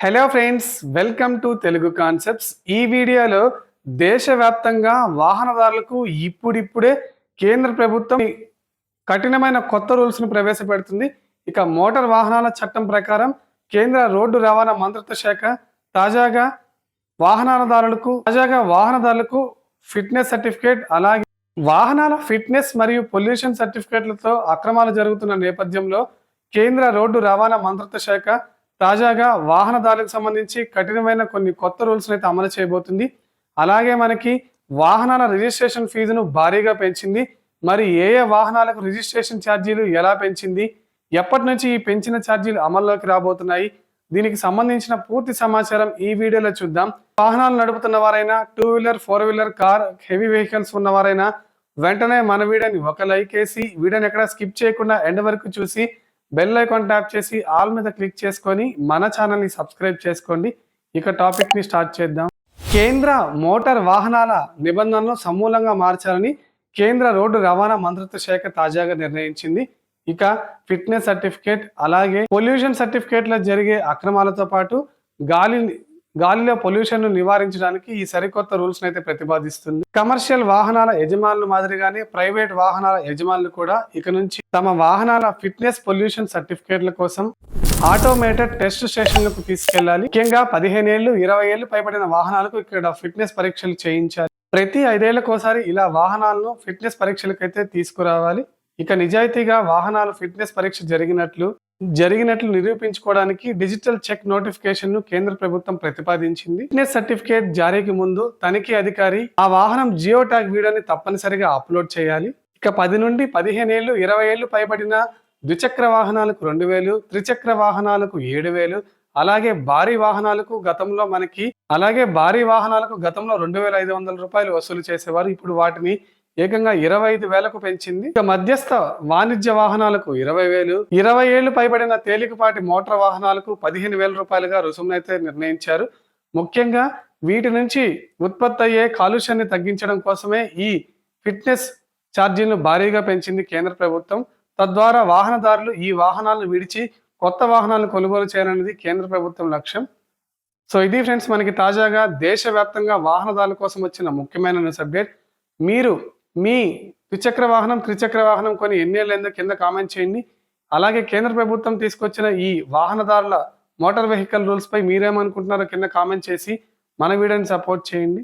Hello friends welcome to Telugu concepts ఈ వీడియోలో దేశవ్యాప్తంగా వాహనదారులకు ఇప్పుడిప్పుడే కేంద్ర ప్రభుత్వం కఠినమైన కొత్త రూల్స్ను ప్రవేశపెడుతుంది. ఇక మోటార్ వాహనాల చట్టం ప్రకారం కేంద్ర రోడ్డు రవాణా మంత్రిత్వ శాఖ తాజాగా వాహనదారులకు తాజాగా వాహనదారులకు ఫిట్నెస్ సర్టిఫికేట్ అలాగే వాహనాల ఫిట్నెస్ మరియు పొల్యూషన్ సర్టిఫికేట్లతో అక్రమాలు జరుగుతున్న నేపథ్యంలో కేంద్ర రోడ్డు రవాణా మంత్రిత్వ శాఖ తాజాగా వాహనదారులకు సంబంధించి కఠినమైన కొన్ని కొత్త రూల్స్ అయితే అమలు చేయబోతుంది. అలాగే మనకి వాహనాల రిజిస్ట్రేషన్ ఫీజును భారీగా పెంచింది. మరి ఏ ఏ వాహనాలకు రిజిస్ట్రేషన్ ఛార్జీలు ఎలా పెంచింది? ఎప్పటి నుంచి ఈ పెంచిన ఛార్జీలు అమల్లోకి రాబోతున్నాయి? దీనికి సంబంధించిన పూర్తి సమాచారం ఈ వీడియోలో చూద్దాం. వాహనాలు నడుపుతున్న వారైనా two wheeler four wheeler car heavy vehicles ఉన్నవారైనా వెంటనే మన వీడియోని ఒక లైక్ వేసి వీడియోని ఎక్కడ స్కిప్ చేయకుండా ఎండ్ వరకు చూసి బెల్ ఐకాన్ ట్యాప్ చేసి ఆల్ మీద క్లిక్ చేసుకొని మన ఛానల్ని సబ్స్క్రైబ్ చేసుకోండి. ఇక టాపిక్ని స్టార్ట్ చేద్దాం. కేంద్ర మోటార్ వాహనాల నిబంధనలు సమూలంగా మార్చాలని కేంద్ర రోడ్డు రవాణా మంత్రిత్వ శాఖ తాజాగా నిర్ణయించింది. ఇక ఫిట్నెస్ సర్టిఫికేట్ అలాగే పొల్యూషన్ సర్టిఫికేట్లో జరిగే అక్రమాలతో పాటు గాలి గాలిలో పొల్యూషన్ను నివారించడానికి ఈ సరికొత్త రూల్స్ అయితే ప్రతిపాదిస్తుంది. కమర్షియల్ వాహనాల యజమానులు మాదిరిగానే ప్రైవేట్ వాహనాల యజమానులు కూడా ఇక నుంచి తమ వాహనాల ఫిట్నెస్ పొల్యూషన్ సర్టిఫికేట్ల కోసం ఆటోమేటెడ్ టెస్ట్ స్టేషన్లకు తీసుకెళ్ళాలి ముఖ్యంగా పదిహేను ఏళ్ళు ఇరవై ఏళ్ళు పైబడిన వాహనాలకు ఇక్కడ ఫిట్నెస్ పరీక్షలు చేయించాలి. ప్రతి ఐదేళ్ళకోసారి ఇలా వాహనాలను ఫిట్నెస్ పరీక్షలకైతే తీసుకురావాలి. ఇక నిజాయితీగా వాహనాలు ఫిట్నెస్ పరీక్ష జరిగినట్లు జరిగినట్లు నిరూపించుకోవడానికి డిజిటల్ చెక్ నోటిఫికేషన్ను కేంద్ర ప్రభుత్వం ప్రతిపాదించింది. ఫిట్నెస్ సర్టిఫికేట్ జారీకి ముందు తనిఖీ అధికారి ఆ వాహనం జియో ట్యాగ్ వీడియోని తప్పనిసరిగా అప్లోడ్ చేయాలి. ఇక పది నుండి పదిహేను ఏళ్ళు ఇరవై ఏళ్ళు పైబడిన ద్విచక్ర వాహనాలకు రెండు వేలు త్రిచక్ర వాహనాలకు ఏడు వేలు అలాగే భారీ వాహనాలకు గతంలో మనకి అలాగే భారీ వాహనాలకు గతంలో రెండు వేల ఐదు వందల రూపాయలు వసూలు చేసేవారు. ఇప్పుడు వాటిని ఏకంగా ఇరవై ఐదు వేలకు పెంచింది. ఇక మధ్యస్థ వాణిజ్య వాహనాలకు ఇరవై వేలు ఇరవై ఏళ్ళు పైబడిన తేలికపాటి మోటార్ వాహనాలకు పదిహేను వేల రూపాయలుగా రుసుమునైతే నిర్ణయించారు. ముఖ్యంగా వీటి నుంచి ఉత్పత్తి అయ్యే కాలుష్యాన్ని తగ్గించడం కోసమే ఈ ఫిట్నెస్ ఛార్జీలను భారీగా పెంచింది కేంద్ర ప్రభుత్వం. తద్వారా వాహనదారులు ఈ వాహనాలను విడిచి కొత్త వాహనాలను కొనుగోలు చేయాలనేది కేంద్ర ప్రభుత్వం లక్ష్యం. సో ఇది ఫ్రెండ్స్ మనకి తాజాగా దేశవ్యాప్తంగా వాహనదారుల కోసం వచ్చిన ముఖ్యమైన న్యూస్ అప్డేట్. మీరు మీ ద్విచక్ర వాహనం త్రిచక్ర వాహనం కొని ఎన్నేళ్ళైందో కింద కామెంట్ చేయండి. అలాగే కేంద్ర ప్రభుత్వం తీసుకొచ్చిన ఈ వాహనదారుల మోటార్ వెహికల్ రూల్స్ పై మీరేమనుకుంటున్నారో కింద కామెంట్ చేసి మన వీడియోని సపోర్ట్ చేయండి.